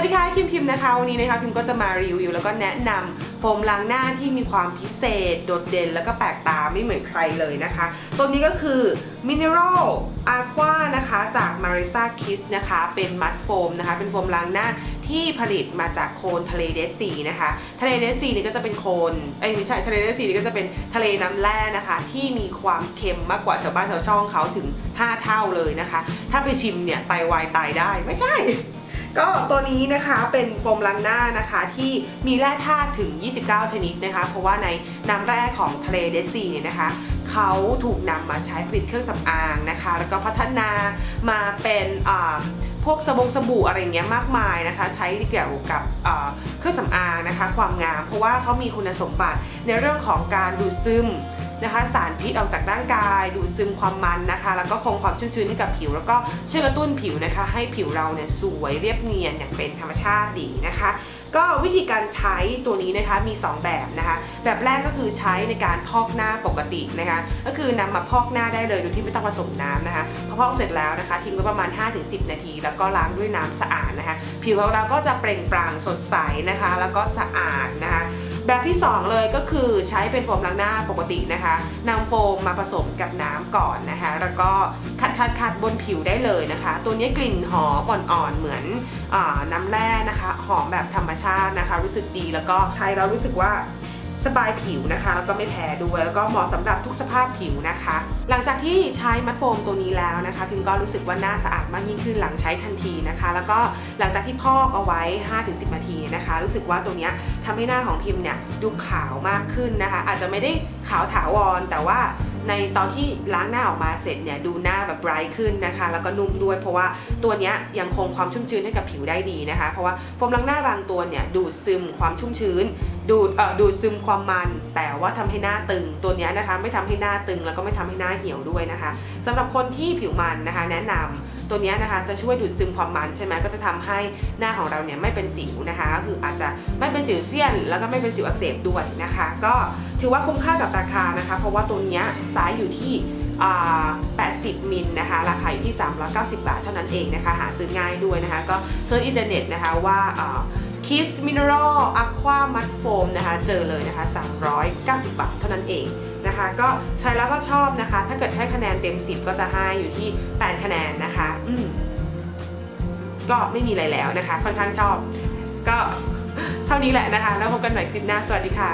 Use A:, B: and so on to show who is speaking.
A: วัสดีค่ะคิมพิมนะคะ วันนี้นะคะพิมก็จะมารีวิวแล้วก็แนะนำโฟมล้างหน้าที่มีความพิเศษ โดดเด่นแล้วก็แปลกตาไม่เหมือนใครเลยนะคะ ตัวนี้ก็คือ Mineral Aqua นะคะจาก Marisa Kiss นะคะ เป็นมัดโฟมนะคะ เป็นโฟมล้างหน้าที่ผลิตมาจากโคลนทะเลเดซีนะคะ ทะเลเดซีนี่ก็จะเป็นโคลนเอ้ยไม่ใช่ทะเลเดซีนี่ก็จะเป็นทะเลน้ำแร่นะคะ ที่มีความเค็มมากกว่าชาวบ้านชาวช่องเขาถึง 5 เท่าเลยนะคะ ถ้าไปชิมเนี่ยไตวายตายได้ไม่ใช่ ก็ตัวนี้นะคะเป็นโฟมล้างหน้านะคะที่มีแร่ธาตุถึง 29 ชนิดนะคะ เพราะว่าในน้ำแร่ของทะเลเดซีเนี่ยนะคะเขาถูกนำมาใช้ผลิตเครื่องสำอางนะคะ แล้วก็พัฒนามาเป็นพวกสบงสบู่อะไรเงี้ยมากมายนะคะ ใช้เกี่ยวกับเครื่องสำอางนะคะ ความงาม เพราะว่าเขามีคุณสมบัติในเรื่องของการดูดซึม นะคะสารพิษออกจากร่างกาย ดูดซึมความมันนะคะ แล้วก็คงความชุ่มชื้นให้กับผิว แล้วก็ช่วยกระตุ้นผิวนะคะ ให้ผิวเราเนี่ยสวยเรียบเนียนอย่างเป็นธรรมชาติดีนะคะ ก็วิธีการใช้ตัวนี้นะคะมี 2 แบบนะคะ แบบแรกก็คือใช้ในการพอกหน้าปกตินะคะ ก็คือนำมาพอกหน้าได้เลยโดยที่ไม่ต้องผสมน้ำนะคะพอพอกเสร็จแล้วนะคะทิ้งไว้ประมาณ 5-10 นาที แล้วก็ล้างด้วยน้ำสะอาดนะคะ ผิวของเราก็จะเปล่งปลั่งสดใสนะคะ แล้วก็สะอาดนะคะ แบบที่ 2 เลยก็คือใช้เป็นโฟมล้างหน้าปกตินะคะนำโฟมมาผสมกับน้ำก่อนนะคะ แล้วก็คัดคัดคัดบนผิวได้เลยนะคะ ตัวนี้กลิ่นหอมอ่อนๆเหมือนอน้ำแร่นะคะ หอมแบบธรรมชาตินะคะ รู้สึกดีแล้วก็ใช้แล้วรู้สึกว่าสบายผิวนะคะแล้วก็ไม่แพ้ด้วยแล้วก็เหมาะสำหรับทุกสภาพผิวนะคะ หลังจากที่ใช้มัดโฟมตัวนี้แล้วนะคะ พิมก็รู้สึกว่าหน้าสะอาดมากยิ่งขึ้นหลังใช้ทันทีนะคะ แล้วก็หลังจากที่พอกเอาไว้ 5-10 นาทีนะคะ รู้สึกว่าตัวเนี้ย ทำให้หน้าของพิมเนี่ยดูขาวมากขึ้นนะคะ อาจจะไม่ได้ขาวถาวร แต่ว่าในตอนที่ล้างหน้าออกมาเสร็จเนี่ยดูหน้าแบบไบรท์ขึ้นนะคะ แล้วก็นุ่มด้วยเพราะว่าตัวนี้ยังคงความชุ่มชื้นให้กับผิวได้ดีนะคะ เพราะว่าโฟมล้างหน้าบางตัวเนี่ยดูดซึมความชุ่มชื้น ดูดเอ่อดูดซึมความมัน แต่ว่าทำให้หน้าตึงตัวนี้นะคะ ไม่ทำให้หน้าตึงแล้วก็ไม่ทำให้หน้าเหี่ยวด้วยนะคะสำหรับคนที่ผิวมันนะคะ แนะนำ ตัวนี้นะคะจะช่วยดูดซึมความมันใช่ไหมก็จะทำให้หน้าของเราเนี่ยไม่เป็นสิวนะคะก็คืออาจจะไม่เป็นสิวเซียน แล้วก็ไม่เป็นสิวอักเสบด้วยนะคะ ก็ถือว่าคุ้มค่ากับราคานะคะ เพราะว่าตัวนี้ยไซส์อยู่ที่80 มิลนะคะ ราคาอยู่ที่ 390 บาทเท่านั้นเองนะคะ หาซื้อง่ายด้วยนะคะ ก็เซิร์ชอินเทอร์เน็ตนะคะว่าอ่า Kiss Mineral Aqua Mud Foam นะคะ เจอเลยนะคะ 390 บาทเท่านั้นเอง นะคะ ก็ใช้แล้วก็ชอบนะคะ ถ้าเกิดให้คะแนนเต็ม 10 ก็จะให้อยู่ที่ 8 คะแนนนะคะอืมก็ไม่มีอะไรแล้วนะคะ ค่อนข้างชอบ ก็เท่านี้แหละนะคะ แล้วพบกันใหม่คลิปหน้าสวัสดีค่ะ